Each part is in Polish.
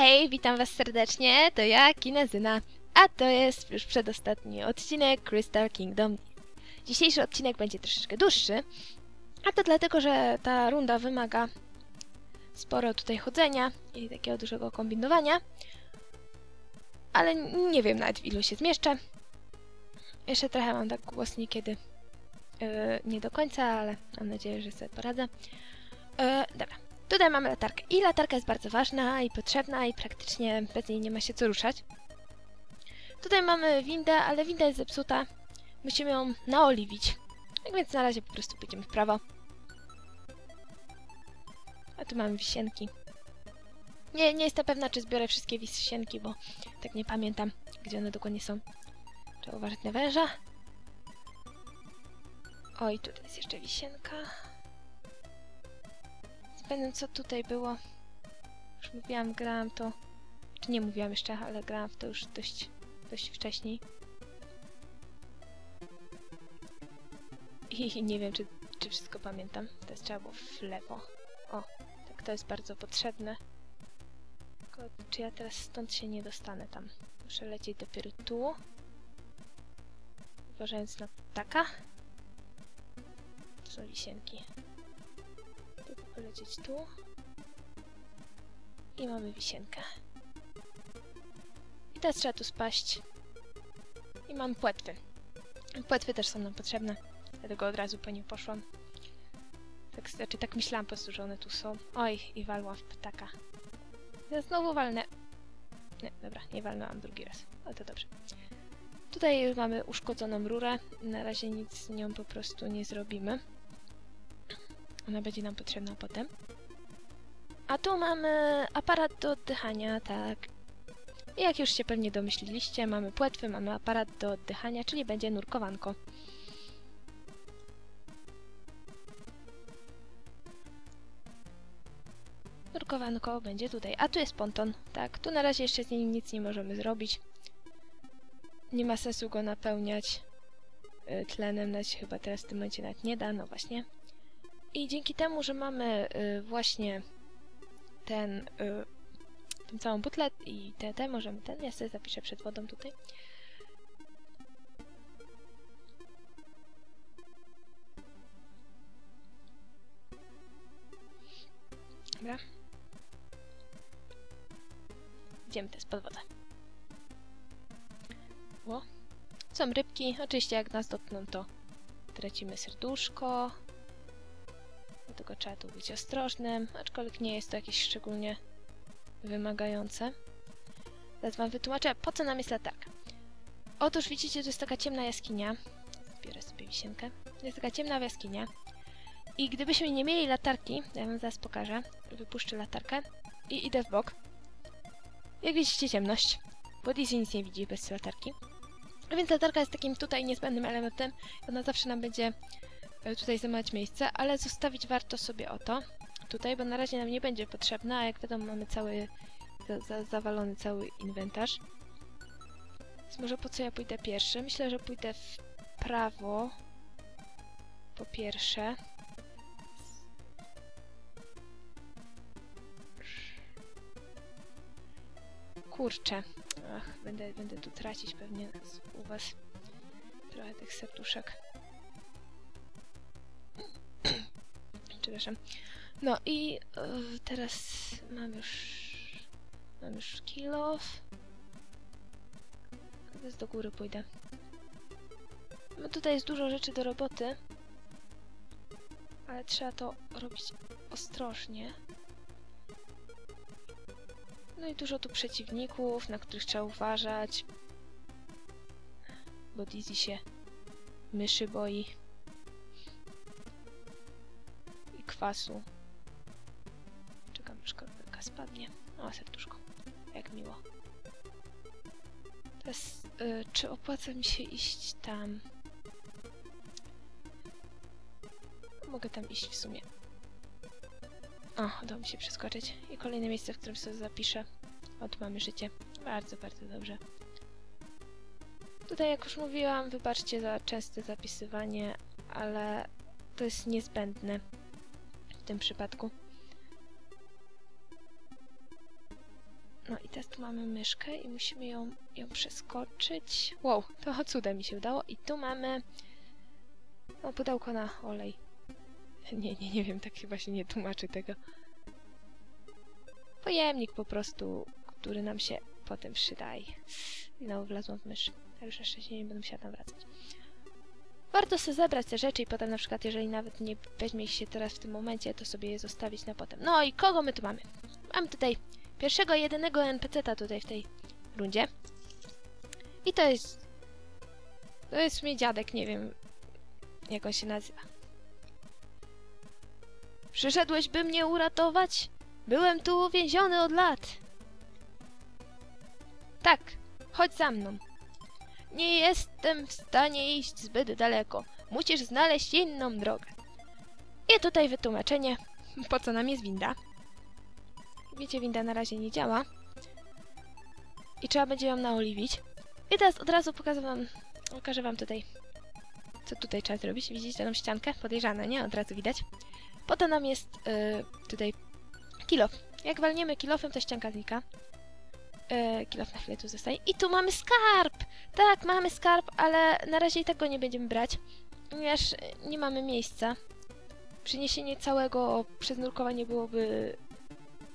Hej, witam was serdecznie, to ja, Kinezyna, a to jest już przedostatni odcinek Crystal Kingdom. Dzisiejszy odcinek będzie troszeczkę dłuższy, a to dlatego, że ta runda wymaga sporo tutaj chodzenia i takiego dużego kombinowania, ale nie wiem nawet w ilu się zmieszczę. Jeszcze trochę mam tak głos niekiedy yy, nie do końca, ale mam nadzieję, że sobie poradzę. Yy, dobra, Tutaj mamy latarkę. I latarka jest bardzo ważna i potrzebna i praktycznie bez niej nie ma się co ruszać. Tutaj mamy windę, ale winda jest zepsuta. Musimy ją naoliwić. Tak więc na razie po prostu pójdziemy w prawo. A tu mamy wisienki. Nie, nie jestem pewna, czy zbiorę wszystkie wisienki, bo tak nie pamiętam, gdzie one dokładnie są. Trzeba uważać na węża. Oj, tutaj jest jeszcze wisienka pamiętam co tutaj było. Już mówiłam, grałam to... Czy nie mówiłam jeszcze, ale grałam w to już dość, dość wcześniej. I nie wiem, czy, czy wszystko pamiętam. Teraz trzeba było w lewo. O, tak to jest bardzo potrzebne. Tylko, czy ja teraz stąd się nie dostanę tam? Muszę lecieć dopiero tu. Uważając na taka. To są polecieć tu. I mamy wisienkę. I teraz trzeba tu spaść. I mam płetwy. Płetwy też są nam potrzebne. Dlatego od razu po nie poszłam. Tak, znaczy, tak myślałam po prostu, że one tu są. Oj, i walłam w ptaka. Ja znowu walnę. Nie, dobra, nie walnęłam drugi raz. Ale to dobrze. Tutaj mamy uszkodzoną rurę. Na razie nic z nią po prostu nie zrobimy. Ona będzie nam potrzebna potem. A tu mamy aparat do oddychania, tak. Jak już się pewnie domyśliliście, mamy płetwy, mamy aparat do oddychania, czyli będzie nurkowanko. Nurkowanko będzie tutaj. A tu jest ponton. Tak, tu na razie jeszcze z nim nic nie możemy zrobić. Nie ma sensu go napełniać y, tlenem, na chyba teraz w tym momencie nawet nie da, no właśnie. I dzięki temu, że mamy y, właśnie ten, y, tą całą butlę i te, te możemy ten, ja sobie zapiszę przed wodą tutaj. Dobra. Idziemy teraz pod wodę. O. Są rybki. Oczywiście jak nas dotkną, to tracimy serduszko. Dlatego trzeba tu być ostrożnym, aczkolwiek nie jest to jakieś szczególnie wymagające. Teraz wam wytłumaczę, po co nam jest latarka. Otóż widzicie, to jest taka ciemna jaskinia. Zbiorę sobie wisienkę. Jest taka ciemna jaskinia. I gdybyśmy nie mieli latarki, ja wam zaraz pokażę, wypuszczę latarkę i idę w bok. Jak widzicie ciemność, bo Dizzy nic nie widzi bez latarki. Więc latarka jest takim tutaj niezbędnym elementem. Ona zawsze nam będzie tutaj zajmować miejsce, ale zostawić warto sobie o to tutaj, bo na razie nam nie będzie potrzebna, a jak wiadomo mamy cały za, za, zawalony cały inwentarz. Więc może po co ja pójdę pierwszy? Myślę, że pójdę w prawo po pierwsze. Kurczę. Ach, będę, będę tu tracić pewnie u was trochę tych serduszek. Przepraszam. No i yy, teraz mam już... Mam już kill off. Teraz do góry pójdę. No tutaj jest dużo rzeczy do roboty. Ale trzeba to robić ostrożnie. No i dużo tu przeciwników, na których trzeba uważać. Bo Dizzy się myszy boi. Kwasu. Czekam, aż kropelka spadnie. O, serduszko. Jak miło. Teraz, y, czy opłaca mi się iść tam? Mogę tam iść w sumie. O, udało mi się przeskoczyć. I kolejne miejsce, w którym sobie zapiszę. O, tu mamy życie. Bardzo, bardzo dobrze. Tutaj, jak już mówiłam, wybaczcie za częste zapisywanie, ale to jest niezbędne tym przypadku. No i teraz tu mamy myszkę i musimy ją, ją przeskoczyć. Wow, to cudem mi się udało. I tu mamy... No, pudełko na olej. Nie, nie, nie wiem, tak chyba się nie tłumaczy tego. Pojemnik po prostu, który nam się potem przydaje. Znowu wlazłam w mysz. Już jeszcze się nie będę musiała tam wracać. Warto sobie zebrać te rzeczy i potem na przykład, jeżeli nawet nie weźmie się teraz w tym momencie, to sobie je zostawić na potem. No i kogo my tu mamy? Mamy tutaj pierwszego, jedynego NPC-ta tutaj w tej rundzie. I to jest... To jest mi dziadek, nie wiem jak on się nazywa. Przyszedłeś, by mnie uratować? Byłem tu uwięziony od lat. Tak, chodź za mną. Nie jestem w stanie iść zbyt daleko. Musisz znaleźć inną drogę. I tutaj wytłumaczenie, po co nam jest winda. Wiecie, winda na razie nie działa. I trzeba będzie ją naoliwić. I teraz od razu pokażę wam, pokażę wam tutaj, co tutaj trzeba zrobić. Widzicie tą ściankę? Podejrzane, nie? Od razu widać. Potem nam jest yy, tutaj kilof. Jak walniemy kilofem, to ścianka znika. Yy, kilof na chwilę tu zostaje. I tu mamy skarb! Tak, mamy skarb, ale na razie i tego nie będziemy brać, ponieważ nie mamy miejsca. Przyniesienie całego przez nurkowanie byłoby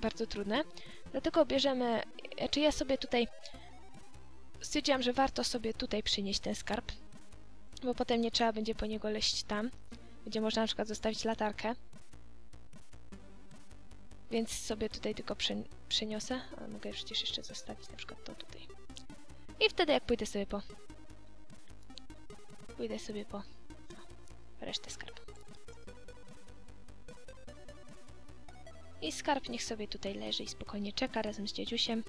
bardzo trudne. Dlatego bierzemy... Znaczy ja sobie tutaj... Stwierdziłam, że warto sobie tutaj przynieść ten skarb, bo potem nie trzeba będzie po niego leść tam. Będzie można na przykład zostawić latarkę. Więc sobie tutaj tylko przeniosę. A mogę przecież jeszcze zostawić na przykład to tutaj. I wtedy jak pójdę sobie po... Pójdę sobie po... O, resztę skarbu. I skarb niech sobie tutaj leży i spokojnie czeka razem z dziadziusiem.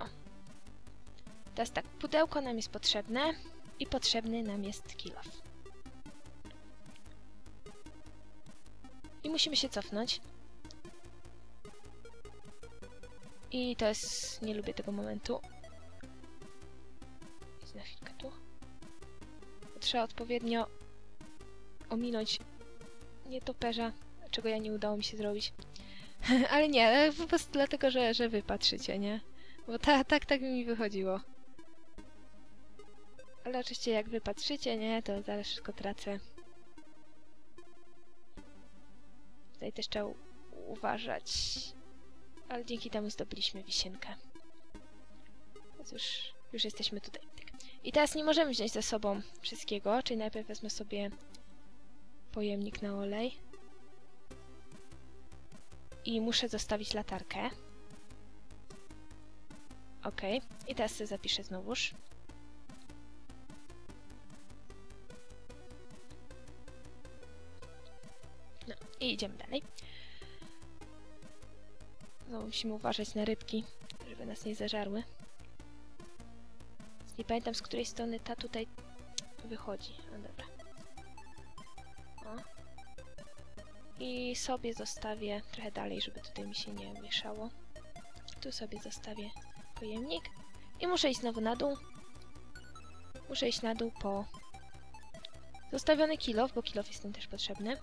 O. Teraz tak, pudełko nam jest potrzebne i potrzebny nam jest kilof. I musimy się cofnąć. I to jest... nie lubię tego momentu. Idź na chwilkę tu. Trzeba odpowiednio ominąć nietoperza, czego ja nie udało mi się zrobić. Ale nie, po prostu dlatego, że, że wy patrzycie, nie? Bo ta, tak, tak mi wychodziło. Ale oczywiście jak wy patrzycie, nie, to zaraz wszystko tracę. Tutaj też trzeba uważać. Ale dzięki temu zdobyliśmy wisienkę. Więc już, już jesteśmy tutaj. Tak. I teraz nie możemy wziąć ze sobą wszystkiego, czyli najpierw wezmę sobie pojemnik na olej. I muszę zostawić latarkę. Ok. I teraz sobie zapiszę znowuż. I idziemy dalej. Znowu musimy uważać na rybki, żeby nas nie zażarły. Nie pamiętam z której strony ta tutaj wychodzi. No dobra. O. I sobie zostawię trochę dalej, żeby tutaj mi się nie mieszało. Tu sobie zostawię pojemnik. I muszę iść znowu na dół. Muszę iść na dół po zostawiony kilof, bo kilof jest tym też potrzebny.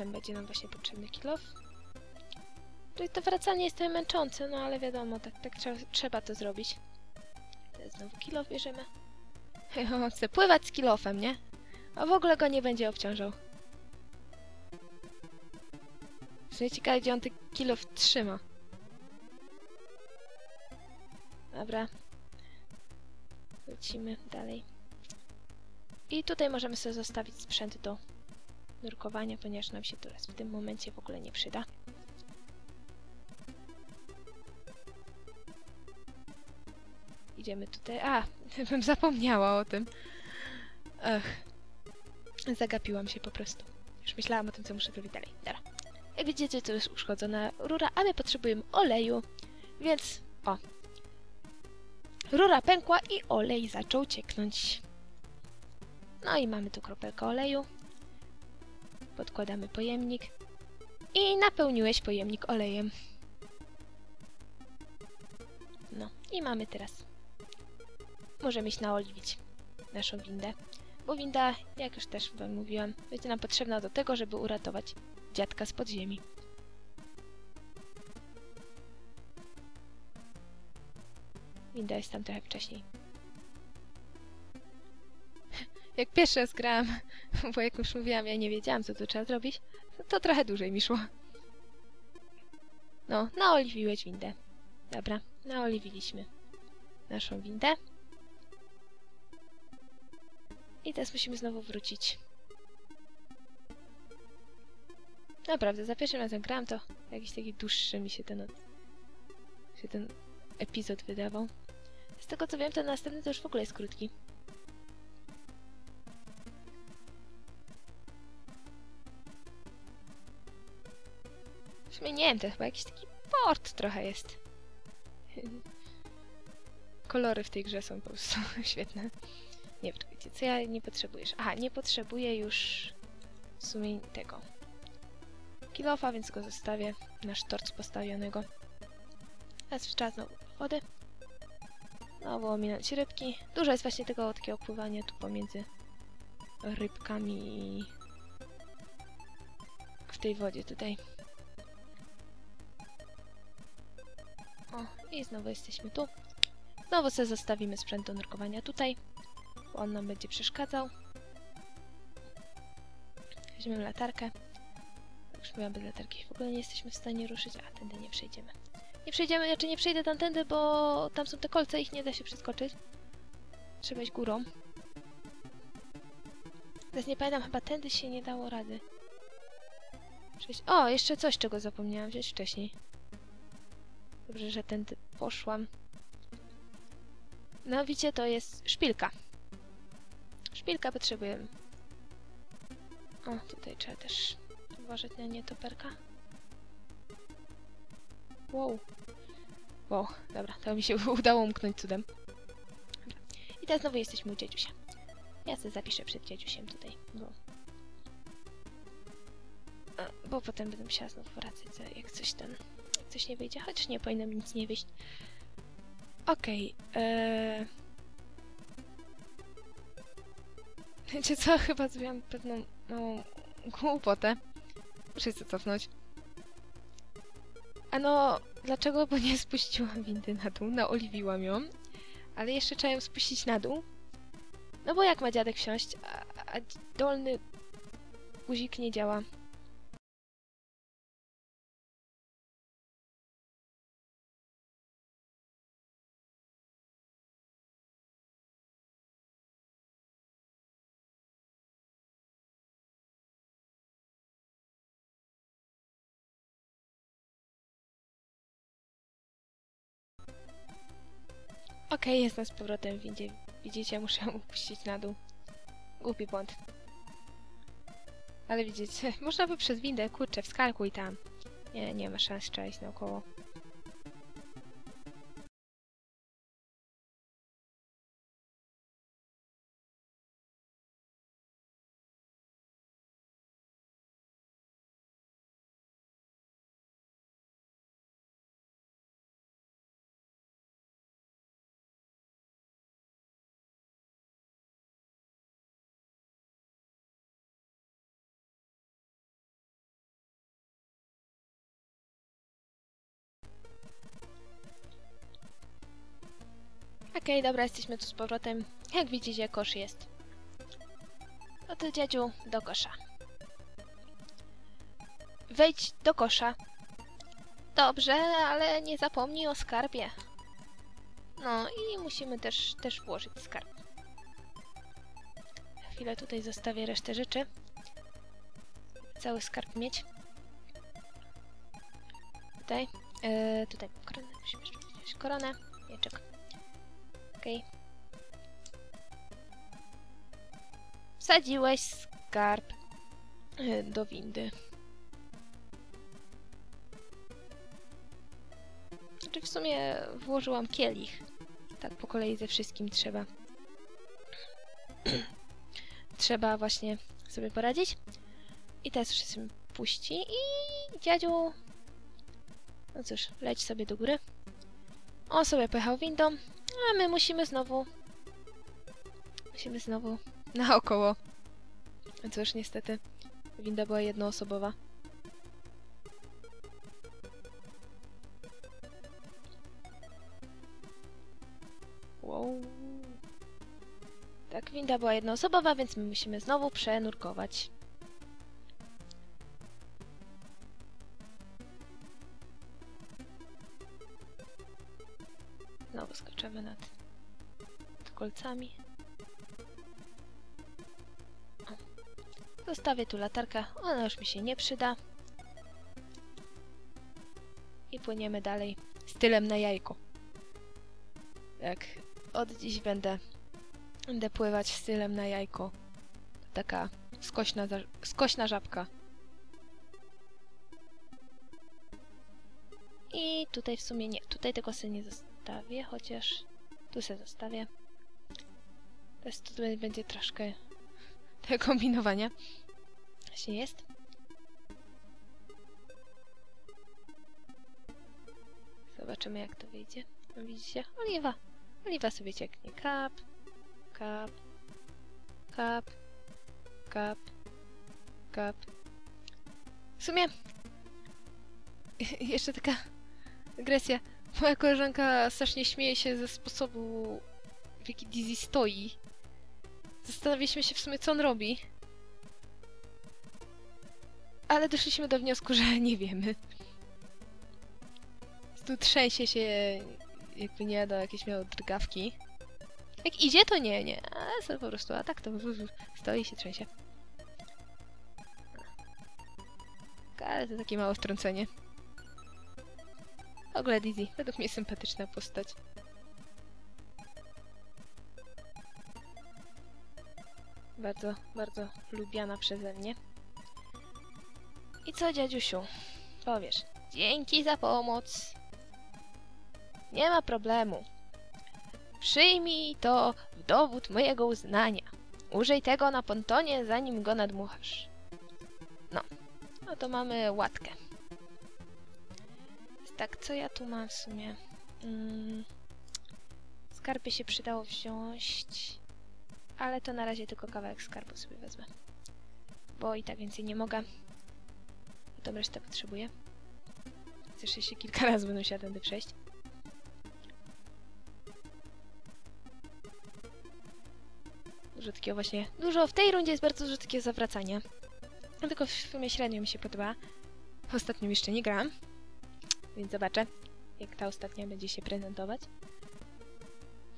Potem będzie nam właśnie potrzebny kilof. Tutaj to wracanie jest trochę męczące, no ale wiadomo, tak, tak trzeba, trzeba to zrobić. Znowu kilof bierzemy. Chcę pływać z kilofem, nie? A w ogóle go nie będzie obciążał. Mnie ciekawe, gdzie on ten kilof trzyma. Dobra. Lecimy dalej. I tutaj możemy sobie zostawić sprzęt do nurkowania, ponieważ nam się teraz w tym momencie w ogóle nie przyda. Idziemy tutaj... A! Bym zapomniała o tym. Ech. Zagapiłam się po prostu. Już myślałam o tym, co muszę zrobić dalej. Dobra. Jak widzicie, to jest uszkodzona rura, ale potrzebujemy oleju, więc... O! Rura pękła i olej zaczął cieknąć. No i mamy tu kropelkę oleju. Podkładamy pojemnik. I napełniłeś pojemnik olejem. No i mamy teraz. Możemy iść naoliwić. naszą windę. Bo winda, jak już też wam mówiłam, będzie nam potrzebna do tego, żeby uratować dziadka z podziemi. Winda jest tam trochę wcześniej. Jak pierwszy raz grałam, bo jak już mówiłam, ja nie wiedziałam, co tu trzeba zrobić, to trochę dłużej mi szło. No, naoliwiłeś windę. Dobra, naoliwiliśmy naszą windę. I teraz musimy znowu wrócić. Naprawdę, za pierwszym razem grałam, to jakiś taki dłuższy mi się ten, się ten epizod wydawał. Z tego co wiem, to następny to już w ogóle jest krótki. Nie wiem, to chyba jakiś taki port trochę jest. Kolory w tej grze są po prostu świetne. Nie, poczekajcie, co ja nie potrzebujesz? Aha, nie potrzebuję już w sumie tego kilofa, więc go zostawię na sztorc postawionego. Teraz czas znowu wody. Znowu ominąć rybki. Dużo jest właśnie tego takiego pływania tu pomiędzy rybkami i w tej wodzie tutaj. I znowu jesteśmy tu. Znowu sobie zostawimy sprzęt do nurkowania tutaj, bo on nam będzie przeszkadzał. Weźmiemy latarkę. Mówiłam, bez latarki w ogóle nie jesteśmy w stanie ruszyć, a tędy nie przejdziemy. Nie przejdziemy, znaczy nie przejdę tamtędy, bo tam są te kolce, ich nie da się przeskoczyć. Trzeba iść górą. Teraz nie pamiętam, chyba tędy się nie dało rady. O, jeszcze coś, czego zapomniałam wziąć wcześniej. Dobrze, że tędy poszłam. No widzicie, to jest szpilka. Szpilka potrzebujemy. O, tutaj trzeba też uważać na nietoperka. Wow. Wow, dobra, to mi się udało umknąć cudem. I teraz znowu jesteśmy u dziedziusia. Ja sobie zapiszę przed dziadziusiem tutaj, bo... Bo potem będę musiała znowu wracać, jak coś ten... Coś nie wyjdzie, chociaż nie powinno mi nic nie wyjść. Okej, okay, ee... Wiecie co? Chyba zrobiłam pewną małą głupotę. Muszę się cofnąć. A no, dlaczego? Bo nie spuściłam windy na dół, naoliwiłam ją. Ale jeszcze trzeba ją spuścić na dół. No bo jak ma dziadek wsiąść, a, a dolny guzik nie działa. Okej, okay, jestem z powrotem w windzie. Widzicie, muszę ją upuścić na dół. Głupi błąd. Ale widzicie, można by przez windę, kurczę, wskalkuj tam. Nie, nie ma szans, trzeba iść naokoło. Okej, okay, dobra, jesteśmy tu z powrotem. Jak widzicie, kosz jest. No to dziadziu, do kosza. Wejdź do kosza. Dobrze, ale nie zapomnij o skarbie. No i musimy też, też włożyć skarb. Chwilę tutaj zostawię resztę rzeczy. Cały skarb mieć. Tutaj. Yy, tutaj koronę. Musimy jeszcze wziąć koronę. Mieczek. Okej. Okay. Wsadziłeś skarb e, do windy. Znaczy w sumie włożyłam kielich. Tak po kolei ze wszystkim trzeba. trzeba właśnie sobie poradzić. I teraz wszystkim puści i dziadziu... No cóż, leć sobie do góry. On sobie pojechał windą, a my musimy znowu Musimy znowu naokoło. Cóż, niestety, winda była jednoosobowa. Wow. Tak, winda była jednoosobowa, więc my musimy znowu przenurkować. Kolcami. Zostawię tu latarkę, ona już mi się nie przyda. I płyniemy dalej stylem na jajko. Jak od dziś będę, będę pływać stylem na jajko. Taka skośna, skośna żabka. I tutaj w sumie nie, tutaj tego sobie nie zostawię, chociaż tu sobie zostawię. Teraz tu będzie troszkę tego kombinowania. Właśnie jest. Zobaczymy jak to wyjdzie. No widzicie? Oliwa. Oliwa sobie cieknie. Kap, kap, kap, kap, kap. W sumie jeszcze taka dygresja. Moja koleżanka strasznie śmieje się ze sposobu, w jaki Dizzy stoi. Zastanawialiśmy się w sumie, co on robi. Ale doszliśmy do wniosku, że nie wiemy. Tu trzęsie się, jakby nie do jakieś miało drgawki. Jak idzie, to nie, nie. Ale po prostu, a tak to stoi i się trzęsie. Ale to takie małe wtrącenie. W ogóle Dizzy, według mnie sympatyczna postać. Bardzo, bardzo lubiana przeze mnie. I co, dziadziusiu? Powiesz, dzięki za pomoc. Nie ma problemu. Przyjmij to w dowód mojego uznania. Użyj tego na pontonie, zanim go nadmuchasz. No, no to mamy łatkę. Tak, co ja tu mam w sumie? Mm, się przydało wziąć, ale to na razie tylko kawałek skarbu sobie wezmę. Bo i tak więcej nie mogę. Tą resztę potrzebuję. Chcesz jeszcze kilka razy będę musiała tędy przejść. Dużo takiego właśnie... Dużo w tej rundzie jest bardzo dużo takiego zawracania. Tylko w sumie średnio mi się podoba. Ostatnio jeszcze nie grałam. Więc zobaczę, jak ta ostatnia będzie się prezentować.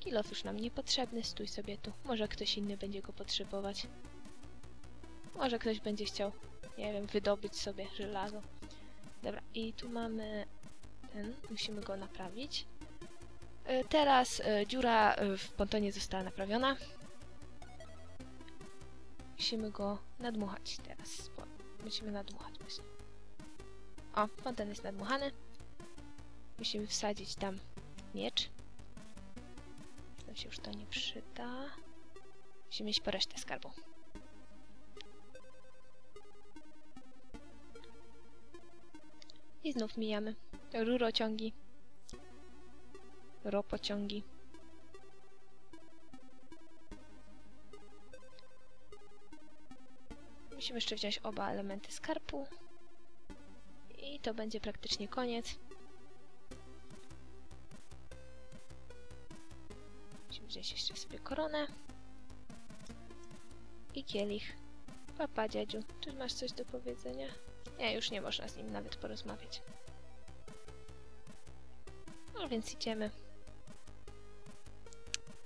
Kilof już nam niepotrzebny, stój sobie tu. Może ktoś inny będzie go potrzebować. Może ktoś będzie chciał, nie wiem, wydobyć sobie żelazo. Dobra, i tu mamy ten, musimy go naprawić. Y, Teraz y, dziura y, w pontonie została naprawiona. Musimy go nadmuchać teraz. Musimy nadmuchać właśnie. O, ponton jest nadmuchany. Musimy wsadzić tam miecz. Nam się już to nie przyda. Musimy iść po resztę skarbu. I znów mijamy rurociągi, ropociągi. Musimy jeszcze wziąć oba elementy skarbu. I to będzie praktycznie koniec. Wziąć jeszcze sobie koronę. I kielich. Papa, dziadziu, czy masz coś do powiedzenia? Nie, już nie można z nim nawet porozmawiać. No więc idziemy.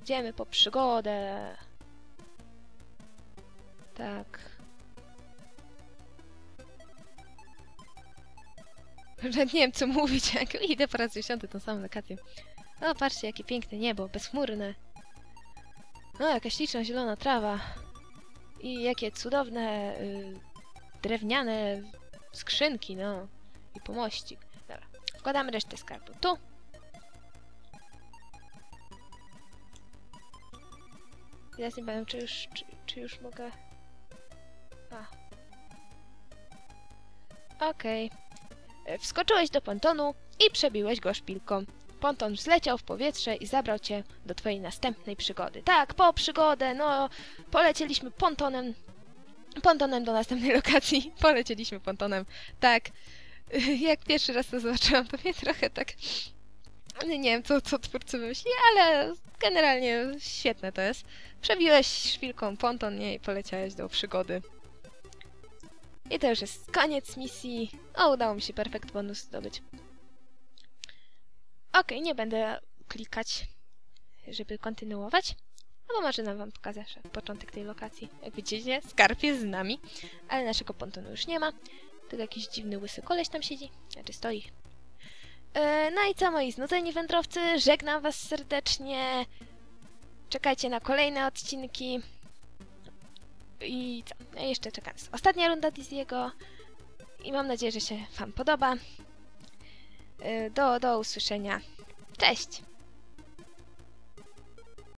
Idziemy po przygodę. Tak. Że nie wiem co mówić, jak idę po raz dziesiąty tą samą lokację. O, patrzcie, jakie piękne niebo, bezchmurne. No, jakaś śliczna zielona trawa. I jakie cudowne y, drewniane skrzynki, no. I pomościk. Dobra, wkładamy resztę skarbu tu. Teraz nie powiem, czy już, czy, czy już mogę... A. Okej. Okay. Wskoczyłeś do pontonu i przebiłeś go szpilką. Ponton wzleciał w powietrze i zabrał cię do twojej następnej przygody. Tak, po przygodę, no, polecieliśmy pontonem, pontonem do następnej lokacji. Polecieliśmy pontonem, tak. Jak pierwszy raz to zobaczyłam, to mnie trochę tak... Nie wiem, co, co twórcy wymyślili, ale generalnie świetne to jest. Przebiłeś szpilką ponton, nie, i poleciałeś do przygody. I to już jest koniec misji. O, udało mi się perfekt bonus zdobyć. Ok, nie będę klikać, żeby kontynuować. No bo może nam wam pokażę początek tej lokacji. Jak widzicie, skarb jest z nami, ale naszego pontonu już nie ma. Tylko jakiś dziwny łysy koleś tam siedzi, znaczy stoi. E, no i co moi znudzeni wędrowcy, żegnam was serdecznie. Czekajcie na kolejne odcinki. I co? Ja jeszcze czekam. Ostatnia runda Dizziego. I mam nadzieję, że się wam podoba. E, do, do usłyszenia. Cześć!